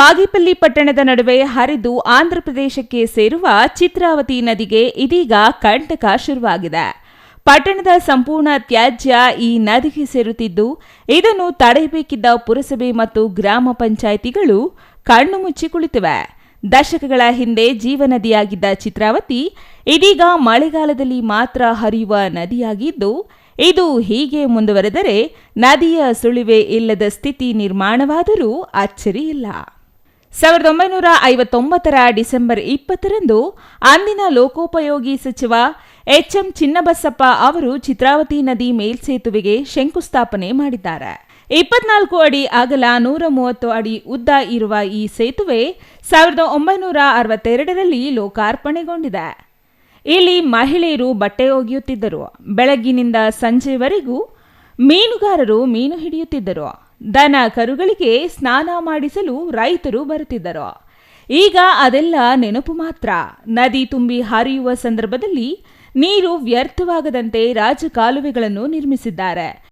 ಬಾಗೇಪಲ್ಲಿ ಪಟ್ಟಣದ ನಡುವೆ ಹರಿದು ಆಂಧ್ರಪ್ರದೇಶಕ್ಕೆ ಸೇರುವ ಚಿತ್ರಾವತಿ ನದಿಗೆ ಇದೀಗ ಕಂಟಕ ಶುರುವಾಗಿದೆ. ಪಟ್ಟಣದ ಸಂಪೂರ್ಣ ತ್ಯಾಜ್ಯ ಈ ನದಿಗೆ ಸೇರುತ್ತಿದ್ದು, ಇದನ್ನು ತಡೆಯಬೇಕಿದ್ದ ಪುರಸಭೆ ಮತ್ತು ಗ್ರಾಮ ಪಂಚಾಯಿತಿಗಳು ಕಣ್ಣು ಮುಚ್ಚಿ ಕುಳಿತಿವೆ. ದಶಕಗಳ ಹಿಂದೆ ಜೀವನದಿಯಾಗಿದ್ದ ಚಿತ್ರಾವತಿ ಇದೀಗ ಮಳೆಗಾಲದಲ್ಲಿ ಮಾತ್ರ ಹರಿಯುವ ನದಿಯಾಗಿದ್ದು, ಇದು ಹೀಗೆ ಮುಂದುವರೆದರೆ ನದಿಯ ಸುಳಿವೆ ಇಲ್ಲದ ಸ್ಥಿತಿ ನಿರ್ಮಾಣವಾದರೂ ಅಚ್ಚರಿಯಿಲ್ಲ ಸಾವಿರದ ಒಂಬೈನೂರ ಐವತ್ತೊಂಬತ್ತರ ಡಿಸೆಂಬರ್ ಇಪ್ಪತ್ತರಂದು ಅಂದಿನ ಲೋಕೋಪಯೋಗಿ ಸಚಿವ ಎಚ್ಎಂ ಚಿನ್ನಬಸಪ್ಪ ಅವರು ಚಿತ್ರಾವತಿ ನದಿ ಮೇಲ್ಸೇತುವೆಗೆ ಶಂಕುಸ್ಥಾಪನೆ ಮಾಡಿದ್ದಾರೆ. ಇಪ್ಪತ್ನಾಲ್ಕು ಅಡಿ ಅಗಲ ನೂರ ಮೂವತ್ತು ಅಡಿ ಉದ್ದ ಇರುವ ಈ ಸೇತುವೆ ಸಾವಿರದ ಒಂಬೈನೂರ ಅರವತ್ತೆರಡರಲ್ಲಿ ಲೋಕಾರ್ಪಣೆಗೊಂಡಿದೆ. ಇಲ್ಲಿ ಮಹಿಳೆಯರು ಬಟ್ಟೆ ಒಗೆಯುತ್ತಿದ್ದರು. ಬೆಳಗ್ಗಿನಿಂದ ಸಂಜೆವರೆಗೂ ಮೀನುಗಾರರು ಮೀನು ಹಿಡಿಯುತ್ತಿದ್ದರು. ದನ ಕರುಗಳಿಗೆ ಸ್ನಾನ ಮಾಡಿಸಲು ರೈತರು ಬರುತ್ತಿದ್ದರು. ಈಗ ಅದೆಲ್ಲ ನೆನಪು ಮಾತ್ರ. ನದಿ ತುಂಬಿ ಹರಿಯುವ ಸಂದರ್ಭದಲ್ಲಿ ನೀರು ವ್ಯರ್ಥವಾಗದಂತೆ ರಾಜಕಾಲುವೆಗಳನ್ನು ನಿರ್ಮಿಸಿದ್ದಾರೆ.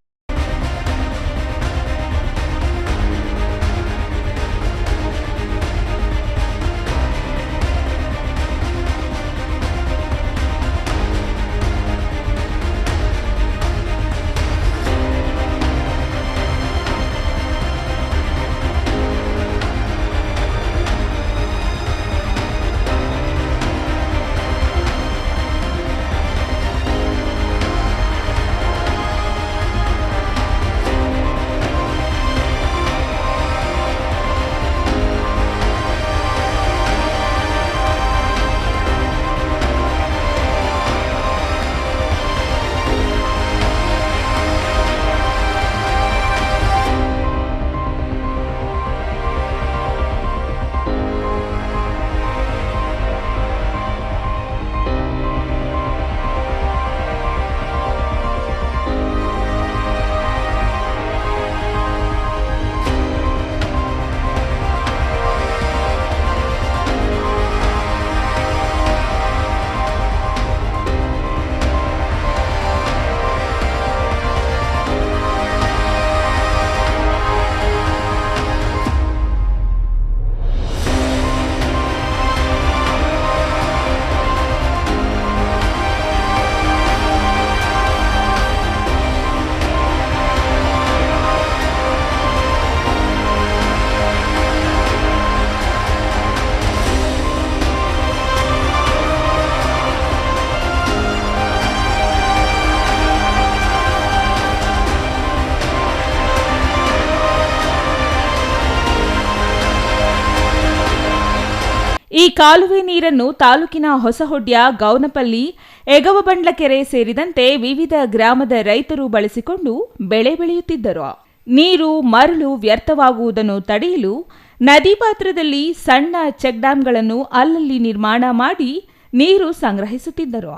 ಈ ಕಾಲುವೆ ನೀರನ್ನು ತಾಲೂಕಿನ ಹೊಸಹೊಡ್ಯ, ಗೌನಪಲ್ಲಿ, ಎಗವಬಂಡ್ಲಕೆರೆ ಸೇರಿದಂತೆ ವಿವಿಧ ಗ್ರಾಮದ ರೈತರು ಬಳಸಿಕೊಂಡು ಬೆಳೆ ಬೆಳೆಯುತ್ತಿದ್ದರು. ನೀರು, ಮರಳು ವ್ಯರ್ಥವಾಗುವುದನ್ನು ತಡೆಯಲು ನದಿ ಪಾತ್ರದಲ್ಲಿ ಸಣ್ಣ ಚೆಕ್ ಡ್ಯಾಂಗಳನ್ನು ಅಲ್ಲಲ್ಲಿ ನಿರ್ಮಾಣ ಮಾಡಿ ನೀರು ಸಂಗ್ರಹಿಸುತ್ತಿದ್ದರು.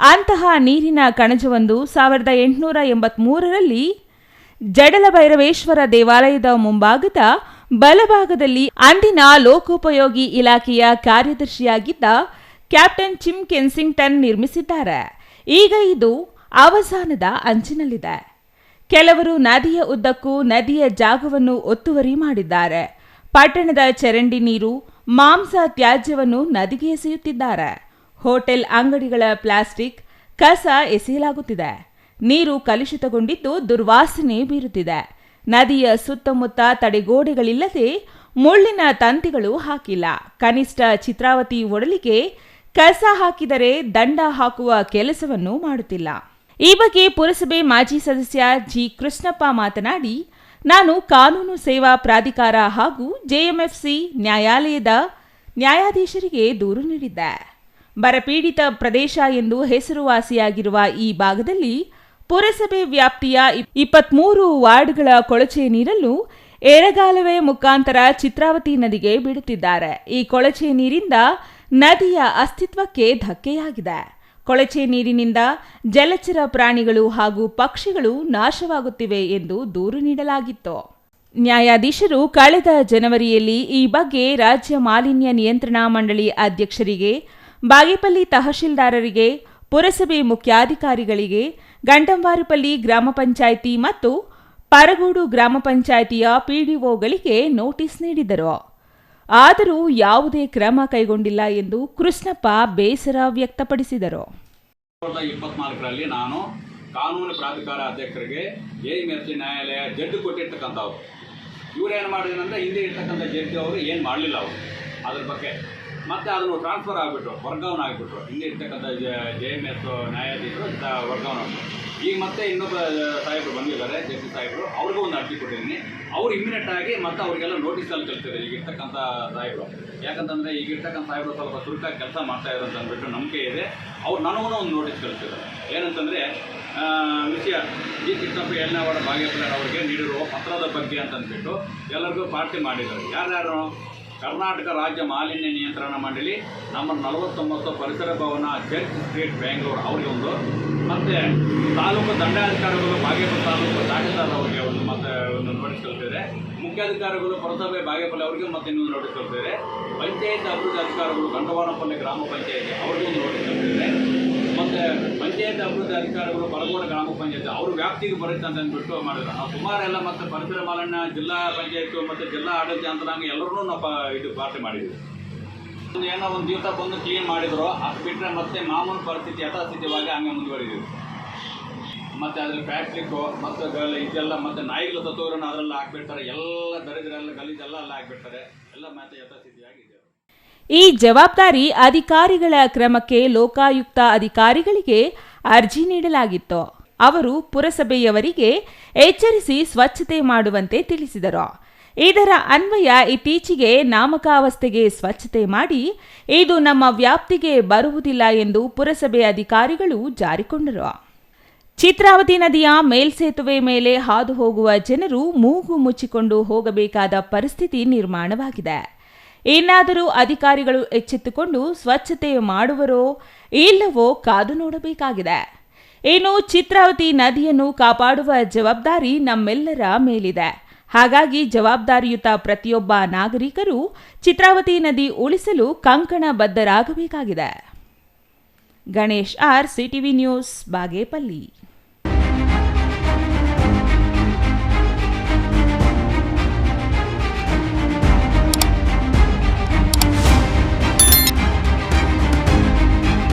ಅಂತಹ ನೀರಿನ ಕಣಜವೊಂದು ಸಾವಿರದ ಎಂಟುನೂರ ಎಂಬತ್ಮೂರರಲ್ಲಿ ಜಡಲ ಭೈರವೇಶ್ವರ ದೇವಾಲಯದ ಮುಂಭಾಗದ ಬಲಭಾಗದಲ್ಲಿ ಅಂದಿನ ಲೋಕೋಪಯೋಗಿ ಇಲಾಖೆಯ ಕಾರ್ಯದರ್ಶಿಯಾಗಿದ್ದ ಕ್ಯಾಪ್ಟನ್ ಚಿಮ್ ಕೆನ್ಸಿಂಗ್ಟನ್ ನಿರ್ಮಿಸಿದ್ದಾರೆ. ಈಗ ಇದು ಅವಸಾನದ ಅಂಚಿನಲ್ಲಿದೆ. ಕೆಲವರು ನದಿಯ ಉದ್ದಕ್ಕೂ ನದಿಯ ಜಾಗವನ್ನು ಒತ್ತುವರಿ ಮಾಡಿದ್ದಾರೆ. ಪಟ್ಟಣದ ಚರಂಡಿ ನೀರು, ಮಾಂಸ ತ್ಯಾಜ್ಯವನ್ನು ನದಿಗೆ ಎಸೆಯುತ್ತಿದ್ದಾರೆ. ಹೋಟೆಲ್ ಅಂಗಡಿಗಳ ಪ್ಲಾಸ್ಟಿಕ್, ಕಸ ಎಸೆಯಲಾಗುತ್ತಿದೆ. ನೀರು ಕಲುಷಿತಗೊಂಡಿದ್ದು ದುರ್ವಾಸನೆ ಬೀರುತ್ತಿದೆ. ನದಿಯ ಸುತ್ತಮುತ್ತ ತಡೆಗೋಡೆಗಳಿಲ್ಲದೆ ಮುಳ್ಳಿನ ತಂತಿಗಳು ಹಾಕಿಲ್ಲ. ಕನಿಷ್ಠ ಚಿತ್ರಾವತಿ ಒಡಲಿಗೆ ಕಸ ಹಾಕಿದರೆ ದಂಡ ಹಾಕುವ ಕೆಲಸವನ್ನು ಮಾಡುತ್ತಿಲ್ಲ. ಈ ಬಗ್ಗೆ ಪುರಸಭೆ ಮಾಜಿ ಸದಸ್ಯ ಜಿ. ಕೃಷ್ಣಪ್ಪ ಮಾತನಾಡಿ, ನಾನು ಕಾನೂನು ಸೇವಾ ಪ್ರಾಧಿಕಾರ ಹಾಗೂ ಜೆಎಂಎಫ್ಸಿ ನ್ಯಾಯಾಲಯದ ನ್ಯಾಯಾಧೀಶರಿಗೆ ದೂರು ನೀಡಿದ್ದೆ. ಬರಪೀಡಿತ ಪ್ರದೇಶ ಎಂದು ಹೆಸರುವಾಸಿಯಾಗಿರುವ ಈ ಭಾಗದಲ್ಲಿ ಪುರಸಭೆ ವ್ಯಾಪ್ತಿಯ ಇಪ್ಪತ್ಮೂರು ವಾರ್ಡ್ಗಳ ಕೊಳಚೆ ನೀರನ್ನು ಎರಗಾಲುವೆ ಮುಖಾಂತರ ಚಿತ್ರಾವತಿ ನದಿಗೆ ಬಿಡುತ್ತಿದ್ದಾರೆ ಈ ಕೊಳಚೆ ನೀರಿಂದ ನದಿಯ ಅಸ್ತಿತ್ವಕ್ಕೆ ಧಕ್ಕೆಯಾಗಿದೆ. ಕೊಳಚೆ ನೀರಿನಿಂದ ಜಲಚರ ಪ್ರಾಣಿಗಳು ಹಾಗೂ ಪಕ್ಷಿಗಳು ನಾಶವಾಗುತ್ತಿವೆ ಎಂದು ದೂರು ನೀಡಲಾಗಿತ್ತು. ನ್ಯಾಯಾಧೀಶರು ಕಳೆದ ಜನವರಿಯಲ್ಲಿ ಈ ಬಗ್ಗೆ ರಾಜ್ಯ ಮಾಲಿನ್ಯ ನಿಯಂತ್ರಣ ಮಂಡಳಿ ಅಧ್ಯಕ್ಷರಿಗೆ, ಬಾಗೇಪಲ್ಲಿ ತಹಶೀಲ್ದಾರರಿಗೆ, ಪುರಸಭೆ ಮುಖ್ಯಾಧಿಕಾರಿಗಳಿಗೆ ಗಂಟಂವಾರಪಲ್ಲಿ ಗ್ರಾಮ ಪಂಚಾಯಿತಿ ಮತ್ತು ಪರಗೋಡು ಗ್ರಾಮ ಪಂಚಾಯಿತಿಯ ಪಿಡಿಒಗಳಿಗೆ ನೋಟಿಸ್ ನೀಡಿದರು. ಆದರೂ ಯಾವುದೇ ಕ್ರಮ ಕೈಗೊಂಡಿಲ್ಲ ಎಂದು ಕೃಷ್ಣಪ್ಪ ಬೇಸರ ವ್ಯಕ್ತಪಡಿಸಿದರು. ಇಪ್ಪತ್ನಾಲ್ಕರಲ್ಲಿ ನಾನು ಕಾನೂನು ಪ್ರಾಧಿಕಾರ ಅಧ್ಯಕ್ಷರಿಗೆ ಎ ನ್ಯಾಯಾಲಯ ಜಡ್ಜ್ ಕೊಟ್ಟಿರ್ತಕ್ಕಂಥವ್ರು. ಇವ್ರು ಏನು ಮಾಡಿದ್ರಂದ್ರೆ ಹಿಂದೆ ಇರ್ತಕ್ಕಂಥ ಜಡ್ಜ್ ಅವರು ಏನು ಮಾಡಲಿಲ್ಲ ಅವರು. ಅದ್ರ ಬಗ್ಗೆ ಮತ್ತೆ ಅದನ್ನು ಟ್ರಾನ್ಸ್ಫರ್ ಆಗಿಬಿಟ್ರು ವರ್ಗಾವಣೆ ಆಗಿಬಿಟ್ರು. ಹಿಂದೆ ಇರ್ತಕ್ಕಂಥ ಜೆ ಎಂ ಎಸ್ ನ್ಯಾಯಾಧೀಶರು ಇಂಥ ವರ್ಗಾವಣೆ ಈಗ ಮತ್ತೆ ಇನ್ನೊಬ್ಬ ಸಾಹೇಬರು ಬಂದಿದ್ದಾರೆ ಜಸ್ಟಿಸ್ ಸಾಹೇಬರು. ಅವ್ರಿಗೂ ಒಂದು ಅರ್ಜಿ ಕೊಟ್ಟಿದ್ದೀನಿ. ಅವ್ರು ಇಮ್ಮಿಡಿಯೇಟ್ ಆಗಿ ಮತ್ತೆ ಅವರಿಗೆಲ್ಲ ನೋಟಿಸ್ ಅಲ್ಲಿ ಕಳಿಸಿದ್ದಾರೆ ಈಗ ಇರ್ತಕ್ಕಂಥ ಸಾಹೇಬರು. ಯಾಕಂತಂದರೆ ಈಗ ಇರ್ತಕ್ಕಂಥ ಸಾಹೇಬರು ಸ್ವಲ್ಪ ಚುರುಕಾಗಿ ಕೆಲಸ ಮಾಡ್ತಾ ಇದ್ದಾರೆ ಅಂತ ಅಂದ್ಬಿಟ್ಟು ನಂಬಿಕೆ ಇದೆ. ಅವ್ರು ನನಗೂ ಒಂದು ನೋಟಿಸ್ ಕಳಿಸಿದ್ದಾರೆ ಏನಂತಂದರೆ ವಿಷಯ, ಜಿ ಕೃಷ್ಣಪ್ಪ ಯಲ್ನವಾಡ ಭಾಗ್ಯಪ್ಪ ಅವರಿಗೆ ನೀಡಿರುವ ಪತ್ರದ ಬಗ್ಗೆ ಅಂತಂದ್ಬಿಟ್ಟು ಎಲ್ಲರಿಗೂ ಪಾರ್ಟಿ ಮಾಡಿದ್ದಾರೆ. ಯಾರ್ಯಾರು? ಕರ್ನಾಟಕ ರಾಜ್ಯ ಮಾಲಿನ್ಯ ನಿಯಂತ್ರಣ ಮಂಡಳಿ ನಮ್ಮ ನಲವತ್ತೊಂಬತ್ತು ಪರಿಸರ ಭವನ ಚರ್ಚ್ ಸ್ಟ್ರೀಟ್ ಬೆಂಗಳೂರು ಅವರಿಗೆ ಒಂದು. ಮತ್ತು ತಾಲೂಕು ದಂಡಾಧಿಕಾರಿಗಳು, ಬಾಗೇಪಲ್ಲಿ ತಾಲೂಕು ತಹಶೀಲ್ದಾರ್ ಅವರಿಗೆ ಒಂದು ಮತ್ತೆ ಒಂದು ನೋಟಿಸ್ ಕಳಿಸಿದ್ದಾರೆ. ಮುಖ್ಯಾಧಿಕಾರಿಗಳು ಪುರಸಭೆ ಬಾಗೇಪಲ್ಲಿ ಅವರಿಗೆ ಮತ್ತೆ ಇನ್ನೊಂದು ನೋಟಿಸ್ ಕಳಿಸಿದ್ದಾರೆ. ಪಂಚಾಯತ್ ಅಭಿವೃದ್ಧಿ ಅಧಿಕಾರಿಗಳು, ಗಂಡವಾನಪಲ್ಲಿ ಗ್ರಾಮ ಪಂಚಾಯತಿ ಅವರಿಗೆ ಒಂದು ನೋಟಿಸ್ ಮತ್ತು ಪಂಚಾಯತ್ ಅಭಿವೃದ್ಧಿ ಅಧಿಕಾರಿಗಳು ಬಲಗೋಡ ಗ್ರಾಮ ಪಂಚಾಯತ್ ಅವರು ವ್ಯಾಪ್ತಿಗೆ ಬರುತ್ತೆ ಅಂತ ಅಂದ್ಬಿಟ್ಟು ಮಾಡಿದ್ರು. ನಾವು ಸುಮಾರೆಲ್ಲ ಮತ್ತೆ ಪರಿಸರ ಮಾಲಣ್ಣ ಜಿಲ್ಲಾ ಪಂಚಾಯತ್ ಮತ್ತು ಜಿಲ್ಲಾ ಆಡಳಿತ ಯಂತ್ರಾಂಗ ಎಲ್ಲರೂ ನಾವು ಇದು ಪಾರ್ಟಿ ಮಾಡಿದ್ವಿ. ಏನೋ ಒಂದು ದಿವಸ ಬಂದು ಕ್ಲೀನ್ ಮಾಡಿದ್ರು, ಅದು ಬಿಟ್ಟರೆ ಮತ್ತೆ ಮಾಮೂಲು ಪರಿಸ್ಥಿತಿ ಯಥಾಸ್ಥಿತಿವಾಗಿ ಹಂಗೆ ಮುಂದುವರಿದಿದೆ. ಮತ್ತು ಅದ್ರ ಪ್ಲಾಸ್ಟಿಕ್ಕು ಮತ್ತು ಇದೆಲ್ಲ ಮತ್ತು ನಾಯಿಗಳು ಸತ್ತೋಗ್ರನ್ನ ಅದರಲ್ಲಿ ಹಾಕ್ಬಿಡ್ತಾರೆ. ಎಲ್ಲ ದರಿದ್ರೆಲ್ಲ ಗಲೀಜೆಲ್ಲ ಅಲ್ಲ ಹಾಕ್ಬಿಡ್ತಾರೆ. ಎಲ್ಲ ಮತ್ತೆ ಯಥಾಸ್ಥಿತಿಯಾಗಿ ಇದೆ ಈ ಜವಾಬ್ದಾರಿ ಅಧಿಕಾರಿಗಳ ಕ್ರಮಕ್ಕೆ ಲೋಕಾಯುಕ್ತ ಅಧಿಕಾರಿಗಳಿಗೆ ಅರ್ಜಿ ನೀಡಲಾಗಿತ್ತು. ಅವರು ಪುರಸಭೆಯವರಿಗೆ ಎಚ್ಚರಿಸಿ ಸ್ವಚ್ಛತೆ ಮಾಡುವಂತೆ ತಿಳಿಸಿದರು. ಇದರ ಅನ್ವಯ ಇತ್ತೀಚೆಗೆ ನಾಮಕಾವಸ್ಥೆಗೆ ಸ್ವಚ್ಛತೆ ಮಾಡಿ ಇದು ನಮ್ಮ ವ್ಯಾಪ್ತಿಗೆ ಬರುವುದಿಲ್ಲ ಎಂದು ಪುರಸಭೆ ಅಧಿಕಾರಿಗಳು ಜಾರಿಕೊಂಡರು. ಚಿತ್ರಾವತಿ ನದಿಯ ಮೇಲ್ಸೇತುವೆ ಮೇಲೆ ಹಾದು ಹೋಗುವ ಜನರು ಮೂಗು ಮುಚ್ಚಿಕೊಂಡು ಹೋಗಬೇಕಾದ ಪರಿಸ್ಥಿತಿ ನಿರ್ಮಾಣವಾಗಿದೆ. ಇನ್ನಾದರೂ ಅಧಿಕಾರಿಗಳು ಎಚ್ಚೆತ್ತುಕೊಂಡು ಸ್ವಚ್ಛತೆ ಮಾಡುವರೋ ಇಲ್ಲವೋ ಕಾದು ನೋಡಬೇಕಾಗಿದೆ. ಇನ್ನು ಚಿತ್ರಾವತಿ ನದಿಯನ್ನು ಕಾಪಾಡುವ ಜವಾಬ್ದಾರಿ ನಮ್ಮೆಲ್ಲರ ಮೇಲಿದೆ. ಹಾಗಾಗಿ ಜವಾಬ್ದಾರಿಯುತ ಪ್ರತಿಯೊಬ್ಬ ನಾಗರಿಕರು ಚಿತ್ರಾವತಿ ನದಿ ಉಳಿಸಲು ಕಂಕಣ ಬದ್ಧರಾಗಬೇಕಾಗಿದೆ Ganesh R CTV news, Bagepalli.